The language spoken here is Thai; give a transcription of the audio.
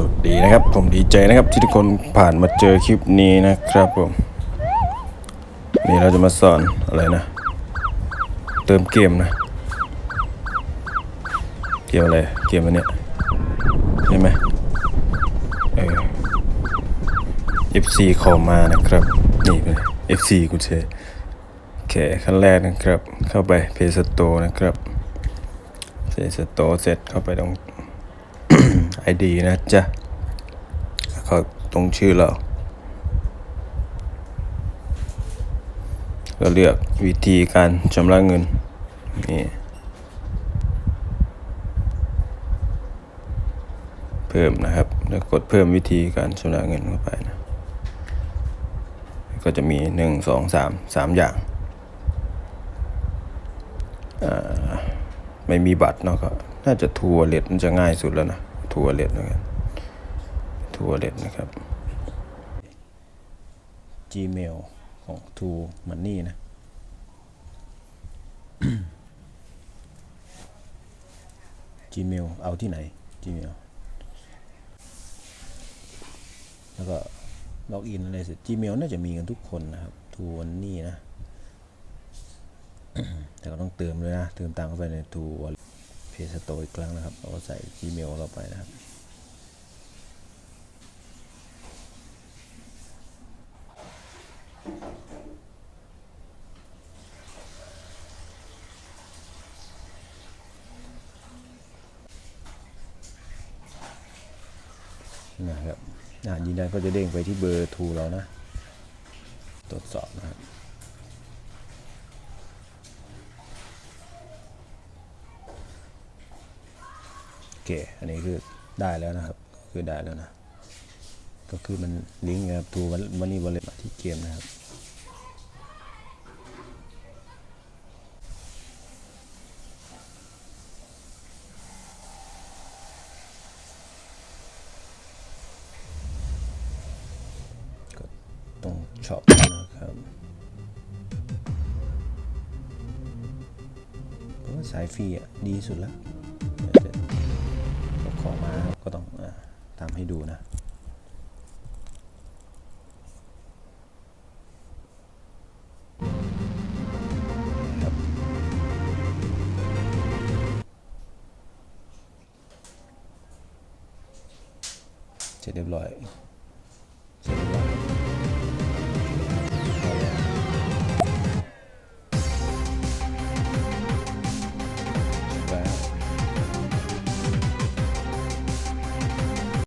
สวัสดีนะครับ ผมดีใจนะครับที่ทุกคนผ่านมาเจอคลิปนี้นะครับผม นี่เราจะมาสอนอะไรนะ เติมเกมนะ เกมอะไร เกมอันเนี้ยใช่ไหมเออ FC ขอมานะครับ นี่เป็น FC กูเชโอเคขั้นแรกนะครับ เข้าไปเพจสโตนะครับเพจสโตเสร็จเข้าไปตรง ID นะจ๊ะเขาตรงชื่อเรา ก็เลือกวิธีการชำระเงิน นี่ เพิ่มนะครับ แล้วกดเพิ่มวิธีการชำระเงินเข้าไปนะ ก็จะมีหนึ่งสองสามสามอย่างอ่าไม่มีบัตรเนาะก็น่าจะทัวร์เลทมันจะง่ายสุดแล้วนะ ทัวร์เลทนะครับทัวร์เลทนะครับ Gmail ของ t ูมันนี่นะ Gmail เอาที่ไหน Gmail แล้วก็ล็อกอินอะไรเสร็จ Gmail น่าจะมีกันทุกคนนะครับทูวันนี่นะ แต่ก็ต้องเติมด้วยนะ เติมตังเข้าไปในทูเพ จสตอีกครั้งนะครับเราก็ใส่ Gmail เราไปนะครับนะครับยืนยันก็จะเด้งไปที่เบอร์ทรเรานะ ตรวจสอบนะครับ เค อันนี้คือได้แล้วนะครับ คือได้แล้วนะ ก็คือมันลิงก์กับทูวันนี้วอลเล็ตที่เกมนะครับก็ต้องช็อปนะครับเพราะว่าสายฟรีอะ ดีสุดแล้ว ของมาก็ต้องอาตามให้ดูนะเสร็จเรียบร้อย